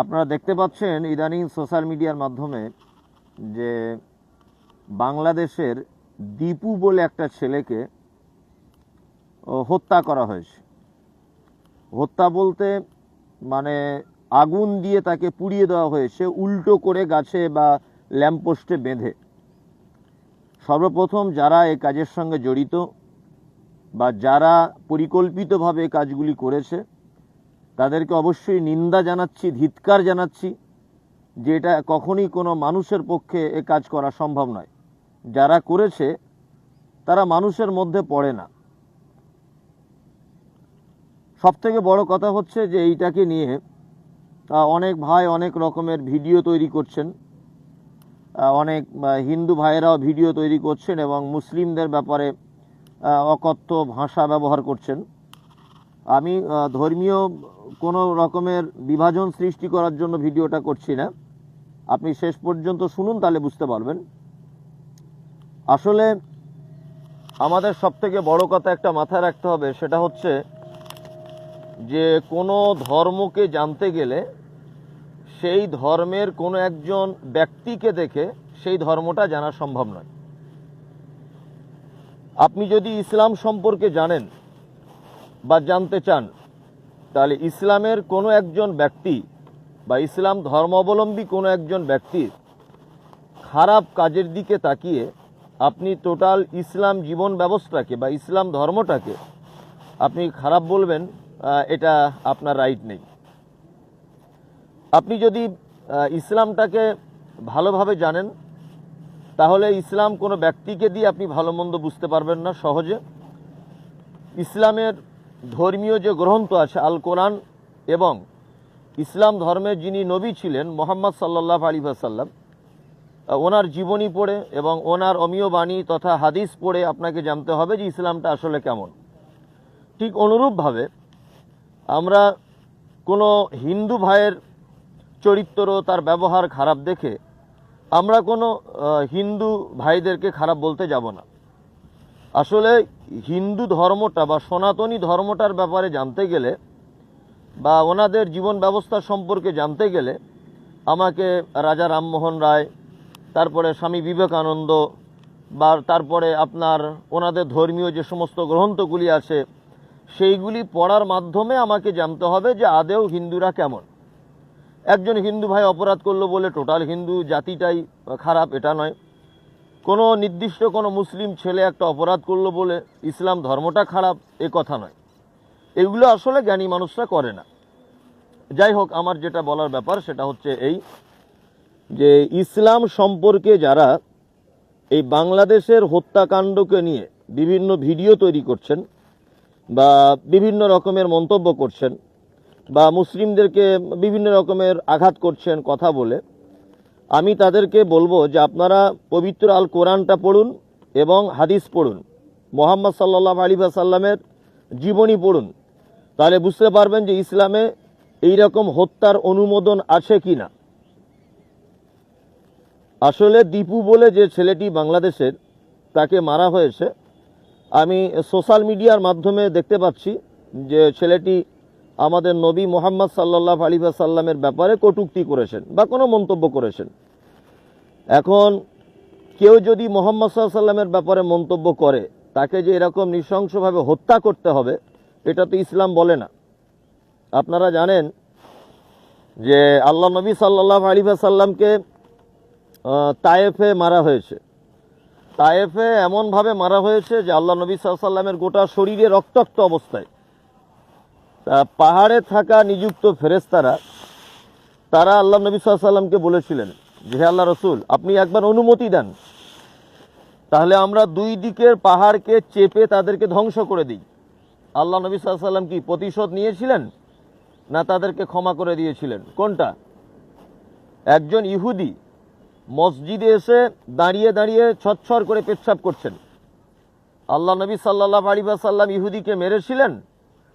আপনারা দেখতে পাচ্ছেন ইদানিং সোশ্যাল মিডিয়ার মাধ্যমে যে বাংলাদেশের দীপু বলে একটা ছেলেকে হত্যা করা হয়েছে। হত্যা বলতে মানে আগুন দিয়ে তাকে পুড়িয়ে দেওয়া হয়েছে, উল্টো করে গাছে বা ল্যাম্পপোস্টে বেঁধে। সর্বপ্রথম যারা এই কাজের সঙ্গে জড়িত বা যারা পরিকল্পিতভাবে কাজগুলি করেছে তাদেরকে অবশ্যই নিন্দা জানাচ্ছি, ধিৎকার জানাচ্ছি যে এটা কখনই কোনো মানুষের পক্ষে এ কাজ করা সম্ভব নয়। যারা করেছে, তারা মানুষের মধ্যে পড়ে না। সব থেকে বড় কথা হচ্ছে যে এইটাকে নিয়ে অনেক ভাই অনেক রকমের ভিডিও তৈরি করছেন। অনেক হিন্দু ভাইয়েরাও ভিডিও তৈরি করছেন এবং মুসলিমদের ব্যাপারে অকথ্য ভাষা ব্যবহার করছেন। আমি ধর্মীয় কোনো রকমের বিভাজন সৃষ্টি করার জন্য ভিডিওটা করছি না। আপনি শেষ পর্যন্ত শুনুন, তাহলে বুঝতে পারবেন। আসলে আমাদের সব থেকে বড় কথা একটা মাথায় রাখতে হবে, সেটা হচ্ছে যে কোনো ধর্মকে জানতে গেলে সেই ধর্মের কোনো একজন ব্যক্তিকে দেখে সেই ধর্মটা জানা সম্ভব নয়। আপনি যদি ইসলাম সম্পর্কে জানেন বা জানতে চান, তাহলে ইসলামের কোনো একজন ব্যক্তি বা ইসলাম ধর্মাবলম্বী কোনো একজন ব্যক্তির খারাপ কাজের দিকে তাকিয়ে আপনি টোটাল ইসলাম জীবন ব্যবস্থাকে বা ইসলাম ধর্মটাকে আপনি খারাপ বলবেন এটা আপনার রাইট নেই। আপনি যদি ইসলামটাকে ভালোভাবে জানেন, তাহলে ইসলাম কোনো ব্যক্তিকে দিয়ে আপনি ভালো মন্দ বুঝতে পারবেন না সহজে। ইসলামের ধর্মীয় যে গ্রন্থ আছে আল কোরআন এবং ইসলাম ধর্মের যিনি নবী ছিলেন, মোহাম্মদ সাল্লাহ আলী সাল্লাম ওনার জীবনী পড়ে এবং ওনার অমীয় বাণী তথা হাদিস পড়ে আপনাকে জানতে হবে যে ইসলামটা আসলে কেমন। ঠিক অনুরূপভাবে আমরা কোনো হিন্দু ভাইয়ের চরিত্র তার ব্যবহার খারাপ দেখে আমরা কোনো হিন্দু ভাইদেরকে খারাপ বলতে যাব না। আসলে হিন্দু ধর্মটা বা সনাতনী ধর্মটার ব্যাপারে জানতে গেলে বা ওনাদের জীবন ব্যবস্থা সম্পর্কে জানতে গেলে আমাকে রাজা রামমোহন রায়, তারপরে স্বামী বিবেকানন্দ বা তারপরে আপনার ওনাদের ধর্মীয় যে সমস্ত গ্রন্থগুলি আছে, সেইগুলি পড়ার মাধ্যমে আমাকে জানতে হবে যে আদেও হিন্দুরা কেমন। একজন হিন্দু ভাই অপরাধ করল বলে টোটাল হিন্দু জাতিটাই খারাপ, এটা নয়। কোনো নির্দিষ্ট কোনো মুসলিম ছেলে একটা অপরাধ করল বলে ইসলাম ধর্মটা খারাপ, এ কথা নয়। এগুলো আসলে জ্ঞানী মানুষরা করে না। যাই হোক, আমার যেটা বলার ব্যাপার সেটা হচ্ছে এই যে ইসলাম সম্পর্কে যারা এই বাংলাদেশের হত্যাকাণ্ডকে নিয়ে বিভিন্ন ভিডিও তৈরি করছেন বা বিভিন্ন রকমের মন্তব্য করছেন বা মুসলিমদেরকে বিভিন্ন রকমের আঘাত করছেন কথা বলে আমি তাদেরকে বলব যে আপনারা পবিত্র আল কোরআনটা পড়ুন এবং হাদিস পড়ুন। মোহাম্মদ সাল্লাহ আলী সাল্লামের জীবনী পড়ুন। তাহলে বুঝতে পারবেন যে ইসলামে এই রকম হত্যার অনুমোদন আছে কি না আসলে দীপু বলে যে ছেলেটি বাংলাদেশের, তাকে মারা হয়েছে। আমি সোশ্যাল মিডিয়ার মাধ্যমে দেখতে পাচ্ছি যে ছেলেটি আমাদের নবী মোহাম্মদ সাল্লাহ আলী সাল্লামের ব্যাপারে কটূক্তি করেছেন বা কোনো মন্তব্য করেছেন। এখন কেউ যদি মোহাম্মদ সাল্লামের ব্যাপারে মন্তব্য করে, তাকে যে এরকম নৃশংসভাবে হত্যা করতে হবে, এটা তো ইসলাম বলে না। আপনারা জানেন যে আল্লাহ নবী সাল্লাহ আলী সাল্লামকে তায়েফে মারা হয়েছে। তায়েফে এমনভাবে মারা হয়েছে যে আল্লাহ নবী সাল্লামের গোটা শরীরে রক্তাক্ত অবস্থায়। তা পাহাড়ে থাকা নিযুক্ত ফেরেস্তারা তারা আল্লাহ নবী সাল্লামকে বলেছিলেন যে, হে আল্লাহ রসুল, আপনি একবার অনুমতি দেন। তাহলে আমরা দুই দিকের পাহাড়কে চেপে তাদেরকে ধ্বংস করে দিই। আল্লাহ নবী সাল্লাম কি প্রতিশোধ নিয়েছিলেন? না তাদেরকে ক্ষমা করে দিয়েছিলেন? কোনটা? একজন ইহুদি মসজিদে এসে দাঁড়িয়ে দাঁড়িয়ে ছচ্ছর করে পেচ্ছাপ করছেন। আল্লাহ নবী সাল্লাহ আলী সাল্লাম ইহুদিকে মেরেছিলেন।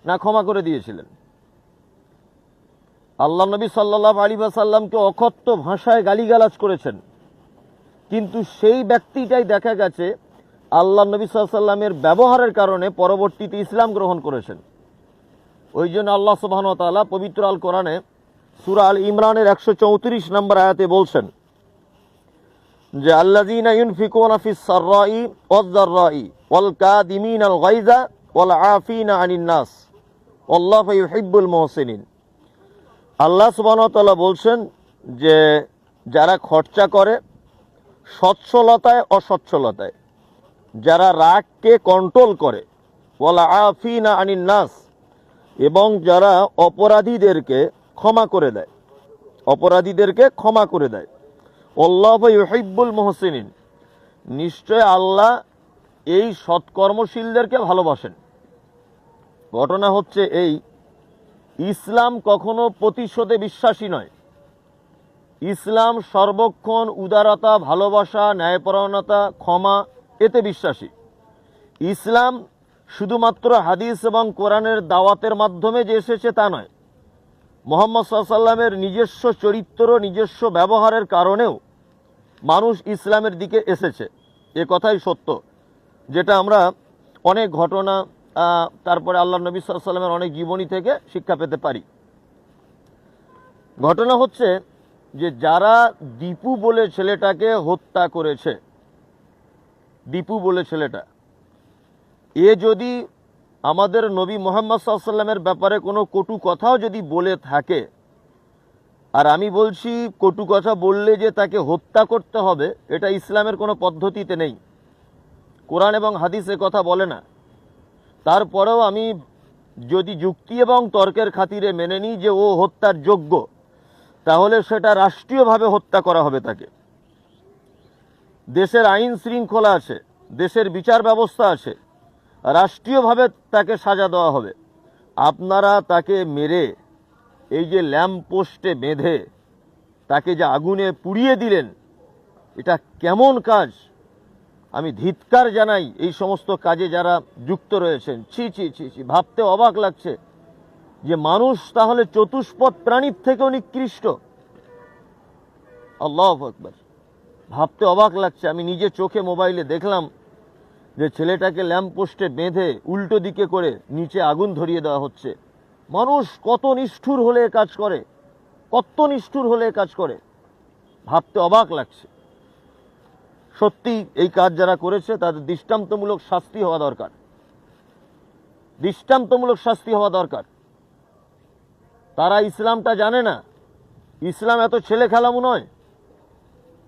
না ক্ষমা করে দিয়েছিলেন। আল্লাহ নবী সাল্লাহ আলী সাল্লামকে অকথ্য ভাষায় গালিগালাজ করেছেন। কিন্তু সেই ব্যক্তিটাই দেখা গেছে আল্লাহ নবী সাল্লামের ব্যবহারের কারণে পরবর্তীতে ইসলাম গ্রহণ করেছেন। ওই জন্য আল্লাহ সুবাহন তালা পবিত্র আল কোরআনে সুরা আল ইমরানের একশো চৌত্রিশ নম্বর আয়াতে বলছেন, যে গায়জা ওয়াল আফিনা আনিন নাস। আল্লাহ ইউহিব্বুল মুহসিনিন। আল্লাহ ওয়া বলছেন যে যারা খরচা করে সচ্ছলতায় অসচ্ছলতায়, যারা রাগকে কন্ট্রোল করে, ওয়ালা আফিনা আনিন নাস, এবং যারা অপরাধীদেরকে ক্ষমা করে দেয়, অপরাধীদেরকে ক্ষমা করে দেয় অল্লাহ ইউহিব্বুল মোহসিনিন। নিশ্চয় আল্লাহ এই সৎকর্মশীলদেরকে ভালোবাসেন। ঘটনা হচ্ছে এই, ইসলাম কখনো প্রতিশোধে বিশ্বাসী নয়। ইসলাম সর্বক্ষণ উদারতা, ভালোবাসা, ন্যায়পরায়ণতা, ক্ষমা, এতে বিশ্বাসী। ইসলাম শুধুমাত্র হাদিস এবং কোরআনের দাওয়াতের মাধ্যমে যে এসেছে তা নয়। মোহাম্মদ সাল্লামের নিজস্ব চরিত্র, নিজস্ব ব্যবহারের কারণেও মানুষ ইসলামের দিকে এসেছে। এ কথাই সত্য, যেটা আমরা অনেক ঘটনা তারপরে আল্লাহ নবী সাল্লামের অনেক জীবনী থেকে শিক্ষা পেতে পারি। ঘটনা হচ্ছে যে যারা দীপু বলে ছেলেটাকে হত্যা করেছে, দীপু বলে ছেলেটা, এ যদি আমাদের নবী মোহাম্মদ সাল্লামের ব্যাপারে কোনো কটু কথাও যদি বলে থাকে, আর আমি বলছি কটু কথা বললে যে তাকে হত্যা করতে হবে, এটা ইসলামের কোনো পদ্ধতিতে নেই। কোরআন এবং হাদিস কথা বলে না। তারপরেও আমি যদি যুক্তি এবং তর্কের খাতিরে মেনে নিই যে ও হত্যার যোগ্য, তাহলে সেটা রাষ্ট্রীয়ভাবে হত্যা করা হবে তাকে। দেশের আইন শৃঙ্খলা আছে, দেশের বিচার ব্যবস্থা আছে, রাষ্ট্রীয়ভাবে তাকে সাজা দেওয়া হবে। আপনারা তাকে মেরে, এই যে ল্যাম্প পোস্টে বেঁধে তাকে যে আগুনে পুড়িয়ে দিলেন, এটা কেমন কাজ? আমি ধিৎকার জানাই এই সমস্ত কাজে যারা যুক্ত রয়েছেন। ছি ছি ছি ছি, ভাবতে অবাক লাগছে যে মানুষ তাহলে চতুষ্পদ প্রাণীর থেকেও নিকৃষ্ট। আল্লাহ আকবর। ভাবতে অবাক লাগছে। আমি নিজে চোখে মোবাইলে দেখলাম যে ছেলেটাকে ল্যাম্প পোস্টে বেঁধে উল্টো দিকে করে নিচে আগুন ধরিয়ে দেওয়া হচ্ছে। মানুষ কত নিষ্ঠুর হলে কাজ করে, কত নিষ্ঠুর হলে কাজ করে। ভাবতে অবাক লাগছে। সত্যি এই কাজ যারা করেছে, তাদের দৃষ্টান্তমূলক শাস্তি হওয়া দরকার। দৃষ্টান্তমূলক শাস্তি হওয়া দরকার। তারা ইসলামটা জানে না। ইসলাম এত ছেলে খেলামু নয়।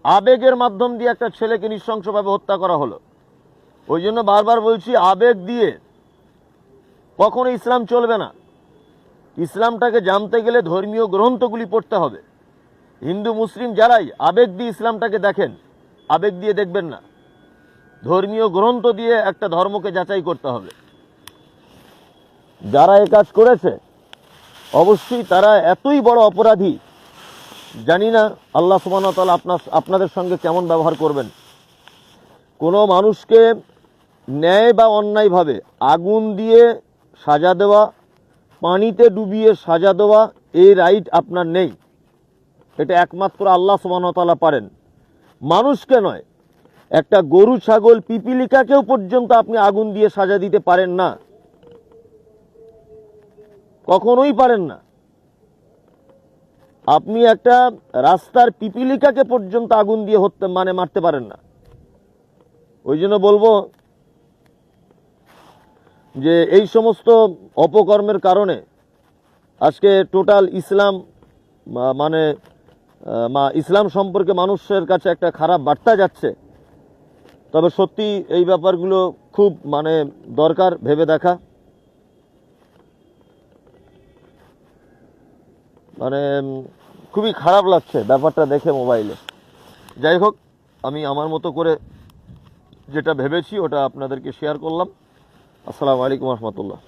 আবেগের মাধ্যম দিয়ে একটা ছেলেকে নৃশংসভাবে হত্যা করা হলো। ওই জন্য বারবার বলছি, আবেগ দিয়ে কখনো ইসলাম চলবে না। ইসলামটাকে জানতে গেলে ধর্মীয় গ্রন্থগুলি পড়তে হবে। হিন্দু, মুসলিম যারাই আবেগ দিয়ে ইসলামটাকে দেখেন আবেগ দিয়ে দেখবেন না। ধর্মীয় গ্রন্থ দিয়ে একটা ধর্মকে যাচাই করতে হবে। যারা এ কাজ করেছে, অবশ্যই তারা এতই বড় অপরাধী, জানি না আল্লাহ সুবাহতাল আপনার, আপনাদের সঙ্গে কেমন ব্যবহার করবেন। কোনো মানুষকে ন্যায় বা অন্যায়ভাবে আগুন দিয়ে সাজা দেওয়া, পানিতে ডুবিয়ে সাজা দেওয়া, এই রাইট আপনার নেই। এটা একমাত্র আল্লাহ সুবাহতালা পারেন। মানুষকে নয়, একটা গরু, ছাগল, পিপিলিকাকেও পর্যন্ত আপনি আগুন দিয়ে সাজা দিতে পারেন না। কখনোই পারেন না। আপনি একটা রাস্তার পিপিলিকাকে পর্যন্ত আগুন দিয়ে হত্যা মানে মারতে পারেন না। ওই জন্য বলব যে এই সমস্ত অপকর্মের কারণে আজকে টোটাল ইসলাম মানে মা ইসলাম সম্পর্কে মানুষের কাছে একটা খারাপ বার্তা যাচ্ছে। তবে সত্যি এই ব্যাপারগুলো খুব মানে দরকার ভেবে দেখা। মানে খুবই খারাপ লাগছে ব্যাপারটা দেখে মোবাইলে। যাই হোক, আমি আমার মতো করে যেটা ভেবেছি ওটা আপনাদেরকে শেয়ার করলাম। আসসালামু আলাইকুম রহমতুল্লাহ।